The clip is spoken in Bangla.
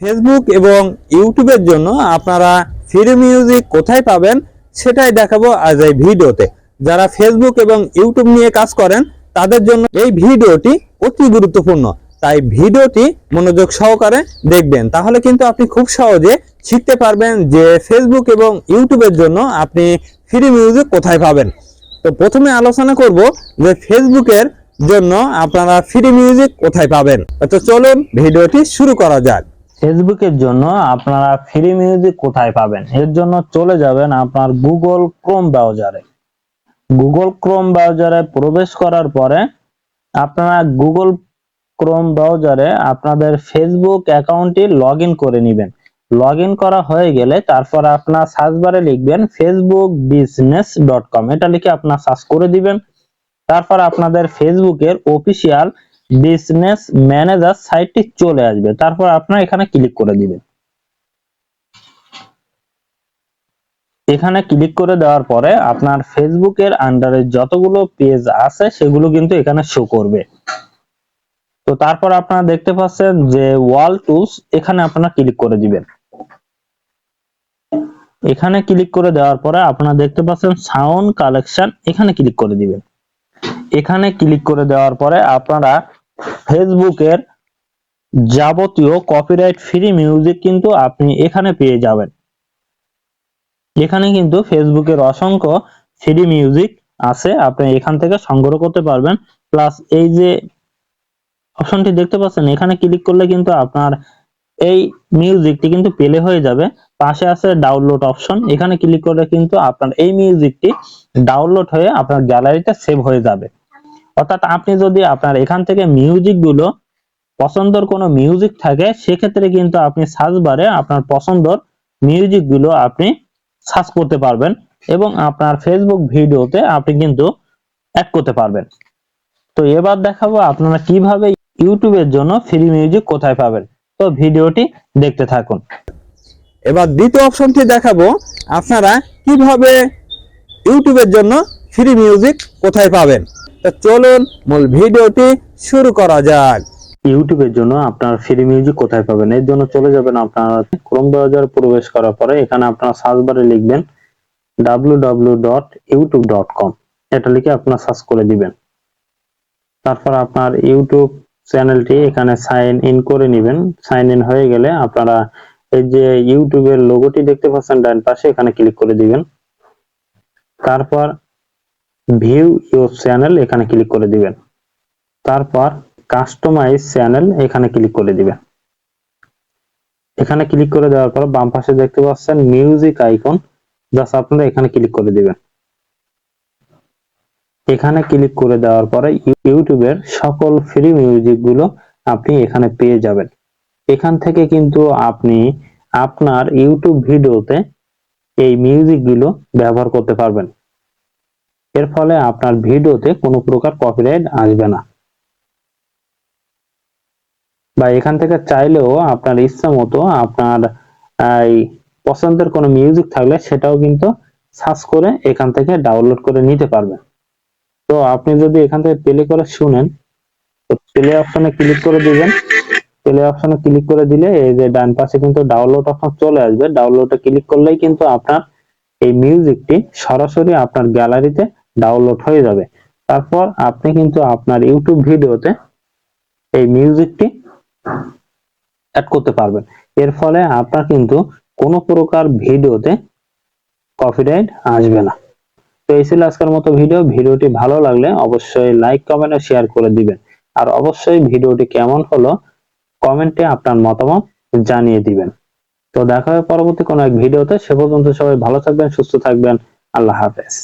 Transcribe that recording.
ফেসবুক এবং ইউটিউবের জন্য আপনারা ফ্রি মিউজিক কোথায় পাবেন সেটাই দেখাবো আজ এই ভিডিওতে। যারা ফেসবুক এবং ইউটিউব নিয়ে কাজ করেন, তাদের জন্য এই ভিডিওটি অতি গুরুত্বপূর্ণ। তাই ভিডিওটি মনোযোগ সহকারে দেখবেন। তাহলে কিন্তু আপনি খুব সহজে শিখতে পারবেন যে ফেসবুক এবং ইউটিউবের জন্য আপনি ফ্রি মিউজিক কোথায় পাবেন। তো প্রথমে আলোচনা করব যে ফেসবুকের জন্য আপনারা ফ্রি মিউজিক কোথায় পাবেন। তো চলুন ভিডিওটি শুরু করা যাক। ফেসবুকের জন্য আপনারা ফ্রি মিউজিক কোথায় পাবেন? এর জন্য চলে যাবেন আপনার গুগল ক্রোম ব্রাউজারে গুগল ক্রোম ব্রাউজারে প্রবেশ করার পরে আপনারা গুগল ক্রোম ব্রাউজারে আপনাদের ফেসবুক অ্যাকাউন্টটি লগ করে নেবেন। লগ করা হয়ে গেলে তারপর আপনার সার্চ বারে লিখবেন ফেসবুক বিজনেস ডট কম এটা লিখে আপনার সার্চ করে দিবেন। তারপর আপনাদের ফেসবুকের অফিসিয়াল বিজনেস ম্যানেজার সাইটটি চলে আসবে। তারপর আপনারা এখানে ক্লিক করে দিবেন এখানে ক্লিক করে দেওয়ার পরে আপনার ফেসবুকের আন্ডারে যতগুলো পেজ আছে, সেগুলো কিন্তু এখানে শো করবে। তো তারপর আপনারা দেখতে পাচ্ছেন যে ওয়াল টুলস এখানে আপনারা ক্লিক করে দিবেন। এখানে ক্লিক করে দেওয়ার পরে আপনারা দেখতে পাচ্ছেন সাউন্ড কালেকশন এখানে ক্লিক করে দিবেন। এখানে ক্লিক করে দেওয়ার পরে আপনারা ফেসবুকের যাবতীয় কপিরাইট ফ্রি মিউজিক কিন্তু আপনি এখানে পেয়ে যাবেন। এখানে কিন্তু ফেসবুকের অসংখ্য ফ্রি মিউজিক আছে, আপনি এখান থেকে সংগ্রহ করতে পারবেন। প্লাস এই যে অপশনটি দেখতে পাচ্ছেন, এখানে ক্লিক করলে কিন্তু আপনার এই মিউজিকটি কিন্তু প্লে হয়ে যাবে। পাশে আছে ডাউনলোড অপশন এখানে ক্লিক করলে কিন্তু আপনার এই মিউজিকটি ডাউনলোড হয়ে আপনার গ্যালারিতে সেভ হয়ে যাবে। অর্থাৎ আপনি যদি আপনার এখান থেকে মিউজিকগুলো পছন্দর কোনো মিউজিক থাকে, সেক্ষেত্রে কিন্তু আপনি সার্চ বারে আপনার পছন্দর মিউজিকগুলো আপনি সার্চ করতে পারবেন এবং আপনার ফেসবুক ভিডিওতে আপনি কিন্তু অ্যাড করতে পারবেন। তো এবার দেখাবো আপনারা কীভাবে ইউটিউবের জন্য ফ্রি মিউজিক কোথায় পাবেন। তো ভিডিওটি দেখতে থাকুন। এবার দ্বিতীয় অপশনটি দেখাবো। আপনারা কীভাবে ইউটিউবের জন্য ফ্রি মিউজিক কোথায় পাবেন। তো চলুন মূল ভিডিওটি শুরু করা যাক। ইউটিউবের জন্য আপনার ফ্রি মিউজিক কোথায় পাবেন? এর জন্য চলে যাবেন আপনার ক্রোম ব্রাউজার প্রবেশ করার পরে এখানে আপনার সার্চ বারে লিখবেন www.youtube.com এটা লিখে আপনার সার্চ করে দিবেন। তারপর আপনার ইউটিউব চ্যানেলটি এখানে সাইন ইন করে নেবেন। সাইন ইন হয়ে গেলে আপনারা এই যে ইউটিউবের লোগোটি দেখতে পাচ্ছেন ডান পাশে, এখানে ক্লিক করে দিবেন। তারপর ভিউ ইউর চ্যানেল এখানে ক্লিক করে দিবেন। তারপর কাস্টমাইজ চ্যানেল এখানে ক্লিক করে দিবেন। এখানে ক্লিক করে দেওয়ার পর বাম পাশে দেখতে পাচ্ছেন মিউজিক আইকন জাস্ট আপনারা এখানে ক্লিক করে দিবেন। এখানে ক্লিক করে দেওয়ার পরে ইউটিউবের সকল ফ্রি মিউজিকগুলো আপনি এখানে পেয়ে যাবেন। এখান থেকে কিন্তু আপনি আপনার ইউটিউব ভিডিওতে এই মিউজিকগুলো ব্যবহার করতে পারবেন। এর ফলে আপনার ভিডিওতে কোনো প্রকার কপিরাইট আসবে না। বা এখান থেকে চাইলেও আপনার ইচ্ছা মতো আপনার এই পছন্দের কোনো মিউজিক থাকলে সেটাও কিন্তু সার্চ করে এখান থেকে ডাউনলোড করে নিতে পারবেন। তো আপনি যদি এখান থেকে প্লে করে শুনেন, তো প্লে অপশনে ক্লিক করে দিবেন। প্লে অপশনে ক্লিক করে দিলে এই যে ডান পাশে কিন্তু ডাউনলোড অপশন চলে আসবে। ডাউনলোডে ক্লিক করলেই কিন্তু আপনার এই মিউজিকটি সরাসরি আপনার গ্যালারিতে ডাউনলোড হয়ে যাবে। তারপর আপনি কিন্তু আপনার ইউটিউব ভিডিওতে এই মিউজিকটি অ্যাড করতে পারবেন। এর ফলে আপনার কিন্তু কোনো প্রকার ভিডিওতে কপিরাইট আসবে না। তো এই ছিল আজকের মতো ভিডিও ভিডিওটি ভালো লাগলে অবশ্যই লাইক কমেন্ট শেয়ার করে দিবেন। আর অবশ্যই ভিডিওটি কেমন হলো কমেন্টে আপনার মতামত জানিয়ে দিবেন। তো দেখা হবে পরবর্তী কোনো এক ভিডিওতে সে পর্যন্ত সবাই ভালো থাকবেন, সুস্থ থাকবেন। আল্লাহ হাফেজ।